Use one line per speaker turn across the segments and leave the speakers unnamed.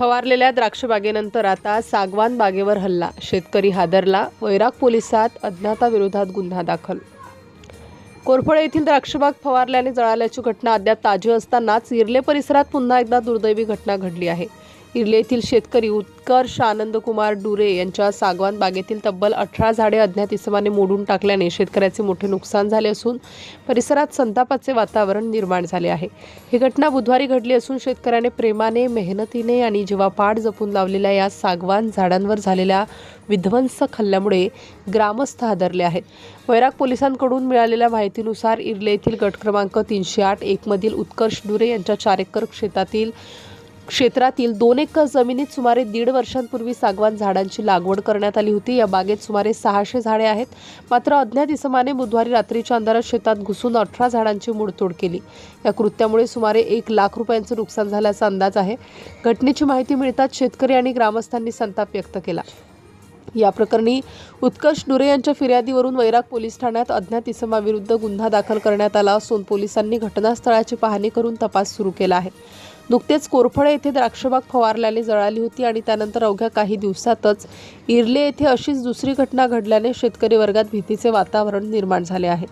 फवारलेल्या द्राक्षबागेनंतर आता सागवान बागेवर हल्ला. शेतकरी हादरला. वैराग पोलिसात अज्ञाताविरोधात गुन्हा दाखल. कोरफळे येथील द्राक्षबाग फवारल्याने जळाल्याची घटना अद्याप ताजी असतानाच इर्ले परिसरात पुन्हा एकदा दुर्दैवी घटना घडली आहे. इर्ले येथील शेतकरी उत्कर्ष आनंदकुमार डुरे यांच्या सागवान बागेतील तब्बल अठरा झाडे अज्ञात इसमाने मोडून टाकल्याने शेतकऱ्याचे मोठे नुकसान झाले असून परिसरात संतापाचे वातावरण निर्माण झाले आहे. ही घटना बुधवारी घडली असून शेतकऱ्याने प्रेमाने मेहनतीने आणि जीवापाड जपून लावलेल्या या सागवान झाडांवर झालेल्या विध्वंसक हल्ल्यामुळे ग्रामस्थ हादरले आहेत. वैराग पोलिसांकडून मिळालेल्या माहितीनुसार इर्ले येथील गट क्रमांक तीनशे आठ एकमधील उत्कर्ष डुरे यांच्या चार एकर शेतातील क्षेत्रातील दोन एकर जमिनीत सुमारे दीड वर्षांपूर्वी सागवान झाडांची लागवड करण्यात आली होती. या बागेत सुमारे सहाशे झाडे आहेत. मात्र अज्ञात इसमाने बुधवारी रात्रीच्या अंधारात शेतात घुसून अठरा झाडांची मोडतोड केली. या कृत्यामुळे सुमारे एक लाख रुपयांचं नुकसान झाल्याचा अंदाज आहे. घटनेची माहिती मिळताच शेतकरी आणि ग्रामस्थांनी संताप व्यक्त केला. या प्रकरणी उत्कर्ष डुरे यांच्या फिर्यादीवरून वैराग पोलीस ठाण्यात अज्ञात इसमाविरुद्ध गुन्हा दाखल करण्यात आला असून पोलिसांनी घटनास्थळाची पाहणी करून तपास सुरू केला आहे. नुकतेच कोरफळे येथे द्राक्षबाग फवारल्याने जळाली होती आणि त्यानंतर अवघ्या काही दिवसातच इर्ले येथे अशीच दुसरी घटना घडल्याने शेतकरी वर्गात भीतीचे वातावरण निर्माण झाले आहे.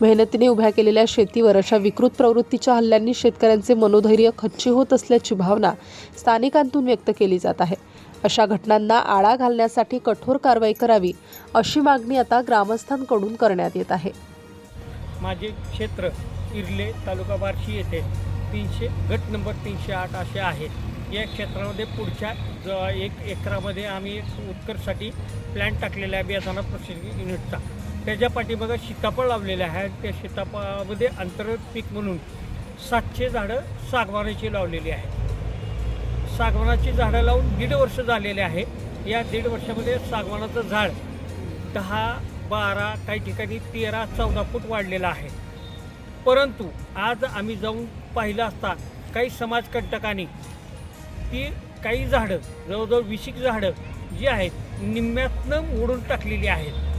मेहनतीने उभ्या केलेल्या शेतीवर अशा विकृत प्रवृत्तीच्या हल्ल्यांनी शेतकऱ्यांचे मनोधैर्य खच्ची होत असल्याची भावना स्थानिकांतून व्यक्त केली जात आहे. अशा घटनांना आळा घालण्यासाठी कठोर कारवाई करावी अशी मागणी आता ग्रामस्थांकडून करण्यात येत आहे.
माझे क्षेत्र इर्ले तालुका बार्शी येथे तीनशे गट नंबर तीनशे आठ असे आहेत. या क्षेत्रामध्ये पुढच्या ज एक एकरामध्ये आम्ही एक उत्कर्षसाठी प्लॅन टाकलेला आहे बियाणा प्रोसेसिंग युनिटचा. त्याच्या पाठीमागं सीताफळ लावलेले आहे. त्या सीताफळामध्ये अंतर्गत पीक म्हणून सातशे झाडं सागवानाची लावलेली आहेत. सागवानाची झाडं लावून दीड वर्ष झालेले आहे. या दीड वर्षामध्ये सागवानाचं झाड दहा बारा काही ठिकाणी तेरा चौदा फूट वाढलेला आहे. परंतु आज आम्ही जाऊन पाहिलं असता काही समाजकंटकांनी ती काही झाडं जवळजवळ विशिक झाडं जी आहेत निम्म्यातनं मोडून टाकलेली आहेत.